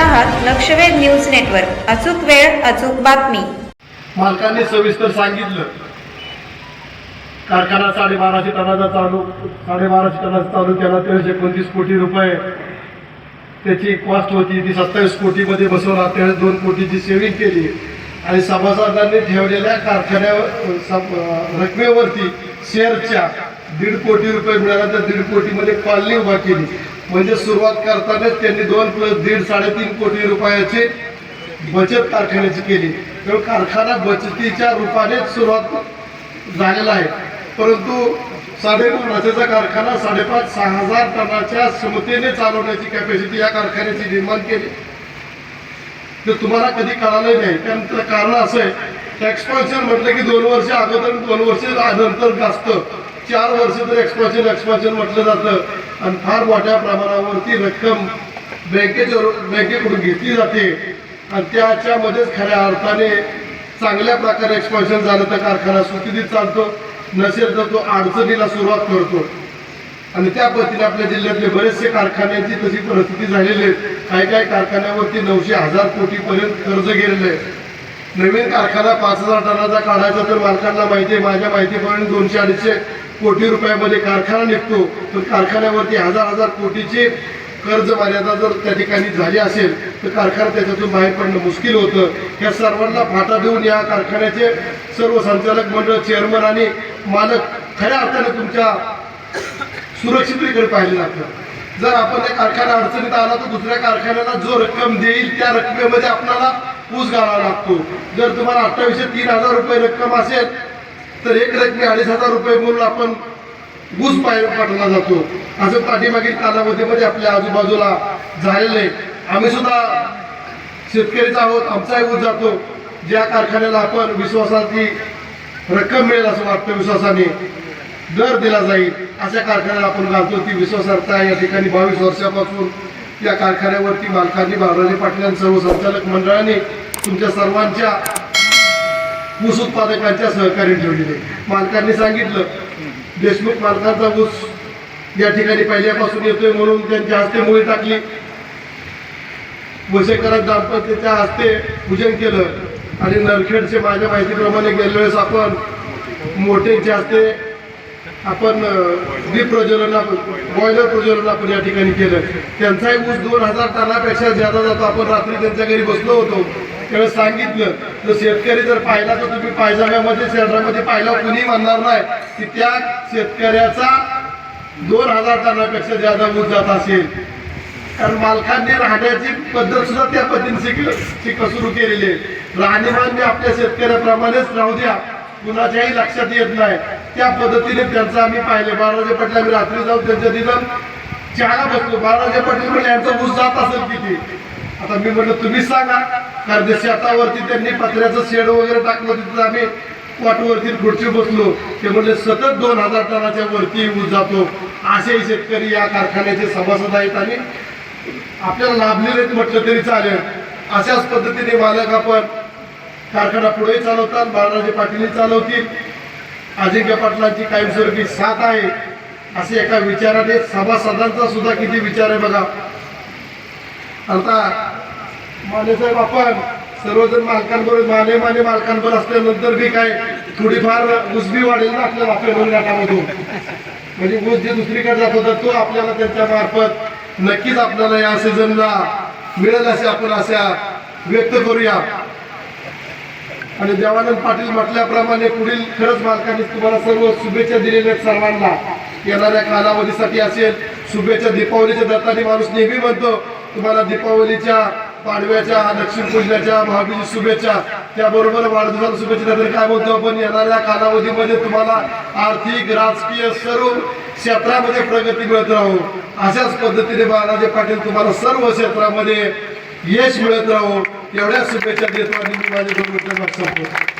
आहात लक्षवेध news network. अचूक वेळ अचूक बातमी. मालकाने सविस्तर सांगितलं. कारखाना साडेबाराशे टनाचा चालू साडेबाराशे टनाचा चालू केला तेराशे एकोणतीस कोटी रुपये. त्याची कॉस्ट होती ती सत्तावीस कोटीमध्ये बसवला त्यावेळेस दोन कोटीची सेविंग केली. आणि सभासदांनी ठेवलेल्या कारखान्यावर रकमेवरती शेअरच्या दीड कोटी रुपये मिळाला तर दीड कोटीमध्ये कॉलनी उभा केली. म्हणजे सुरुवात करतानाच त्यांनी दोन प्लस दीड साडेतीन कोटी रुपयाची बचत कारखान्याची केली. त्यामुळे कारखाना बचतीच्या रूपानेच सुरुवात झालेला आहे. परंतु साडेनऊ नशेचा कारखाना साडेपाच सहा हजार टनाच्या क्षमतेने चालवण्याची कॅपॅसिटी या कारखान्याची निर्माण केली. ते तुम्हाला कधी कळालं नाही. त्यानंतर कारण असं आहे एक्सपान्शन म्हटलं की दोन वर्ष अगोदर दोन वर्ष नंतर जास्त. चार वर्ष तर एक्सपान्शन एक्सपान्शन म्हटलं जातं. आणि फार मोठ्या प्रमाणावरती रक्कम बँकेच्या बँकेकडून घेतली जाते. आणि त्याच्यामध्येच खऱ्या अर्थाने चांगल्या प्रकारे एक्सपान्शन झालं तर कारखाना सुस्थितीत चालतो नसेल तर तो अडचणीला सुरुवात करतो. आणि त्या पद्धतीने आपल्या जिल्ह्यातले बरेचसे कारखान्यांची तशी परिस्थिती झालेली आहे. काही काही कारखान्यावरती नऊशे हजार कोटीपर्यंत कर्ज गेलेलं आहे. नवीन कारखाना पाच हजार टनाचा काढायचा तर मालकांना माहिती आहे माझ्या माहितीप्रमाणे दोनशे अडीचशे कोटी रुपयामध्ये कारखाना निघतो तर कारखान्यावरती हजार हजार कोटीचे कर्ज मर्यादा जर त्या ठिकाणी झाली असेल तर कारखाना त्याच्यातून बाहेर पडणं मुश्किल होतं. या सर्वांना फाटा देऊन या कारखान्याचे सर्व संचालक मंडळ चेअरमन आणि मालक खऱ्या अर्थाने तुमच्या सुरक्षिततेकडे पाहिले लागतं जर आपण त्या कारखाना अडचणीत आला तर दुसऱ्या कारखान्याला जो रक्कम देईल त्या रकमेमध्ये आपल्याला ऊस घालावा लागतो. जर तुम्हाला अठ्ठावीसशे तीन हजार रुपये रक्कम असेल तर एक रकमी अडीच हजार रुपये म्हणून आपण ऊस पाय पाठवला जातो. असं पाठीमागील कालावधीमध्ये आपल्या आजूबाजूला झालेलं आहे. आम्ही सुद्धा शेतकरीच आहोत आमचाही ऊस जातो. ज्या कारखान्याला आपण विश्वासाची रक्कम मिळेल असं वाटतं विश्वासाने दर दिला जाईल. अशा कारखान्याला आपण घालतो. ती विश्वासार्हता या ठिकाणी बावीस वर्षापासून या कारखान्यावरती मालकांनी बाबराजी पाटील आणि सर्व संचालक मंडळाने तुमच्या सर्वांच्या ऊस उत्पादकांच्या सहकार्य ठेवलेले. मालकांनी सांगितलं देशमुख मालकांचा ऊस या ठिकाणी पहिल्यापासून येतोय म्हणून त्यांच्या हस्ते मुळी टाकली. वसेकरात दाम्पत्याच्या हस्ते पूजन केलं आणि नरखेडचे माझ्या माहितीप्रमाणे गेल्या वेळेस आपण मोठ्यांच्या हस्ते आपण दीप आपण बॉयलर प्रज्वलन आपण या ठिकाणी केलं. त्यांचाही ऊस दोन हजार टनापेक्षा ज्यादा जातो. आपण रात्री त्यांच्या घरी बसलो होतो. त्यावेळेस सांगितलं तर शेतकरी जर पाहिला तर तुम्ही पायजाम्यामध्ये शहरामध्ये पाहिला कुणी म्हणणार नाही की त्या शेतकऱ्याचा दोन हजार टनापेक्षा ज्यादा ऊस जात असेल. कारण मालकांनी राहण्याची पद्धत सुद्धा त्या पद्धतीने शिक शिक सुरू केलेली आहे. राहणीमान मी आपल्या शेतकऱ्याप्रमाणेच राहू द्या. कुणाच्याही लक्षात येत नाही. त्या पद्धतीने त्यांचं आम्ही पाहिले. बाळराजे पाटील आम्ही रात्री जाऊन त्यांच्या तिथं चहाला बसलो. बाळराजे पाटील म्हणजे यांचा ऊस जात असेल किती? आता मी म्हटलं तुम्हीच सांगा. कारण ते शेतावरती त्यांनी पत्र्याचं शेड वगैरे टाकलं तिथं आम्ही वाटवरती खुर्ची बसलो. ते म्हणजे सतत दोन हजार टनाच्या वरती येऊन जातो. असे शेतकरी या कारखान्याचे सभासद आहेत आणि आपल्याला लाभलेले म्हटलं तरी चालेल. अशाच पद्धतीने मालक आपण कारखाना पुढेही चालवतात बाळराजे पाटीलही चालवतील. अजिंक्य पाटलांची कायमस्वरूपी साथ आहे. असे एका विचाराने सभासदांचा सुद्धा किती विचार आहे बघा. आता मानेसाहेब आपण सर्वजण मालकांबरोबर माने माने मालकांबरोबर असल्यानंतर बी काय थोडीफार उसबी वाढेल ना आपल्या आपल्या घाटामधून म्हणजे ऊस जे दुसरीकडे जात होता तो आपल्याला त्यांच्या मार्फत नक्कीच आपल्याला या सीझनला मिळेल असे आपण अशा व्यक्त करूया. आणि देवानंद पाटील म्हटल्याप्रमाणे पुढील खरंच मालकांनी तुम्हाला सर्व शुभेच्छा दिलेल्या आहेत सर्वांना. येणाऱ्या कालावधीसाठी असेल शुभेच्छा दीपावलीच्या दत्ताने माणूस नेहमी म्हणतो तुम्हाला दीपावलीच्या पाडव्याच्या लक्ष्मीपूजनाच्या महावीर शुभेच्छा. त्याबरोबर वाढदिवसाला शुभेच्छा देताना काय म्हणतो आपण? येणाऱ्या कालावधीमध्ये तुम्हाला आर्थिक राजकीय सर्व क्षेत्रामध्ये प्रगती मिळत राहू. अशाच पद्धतीने बाळाजी पाटील तुम्हाला सर्व क्षेत्रामध्ये यश मिळत राहू. एवढ्या शुभेच्छा देतो आणि मी माझे दोन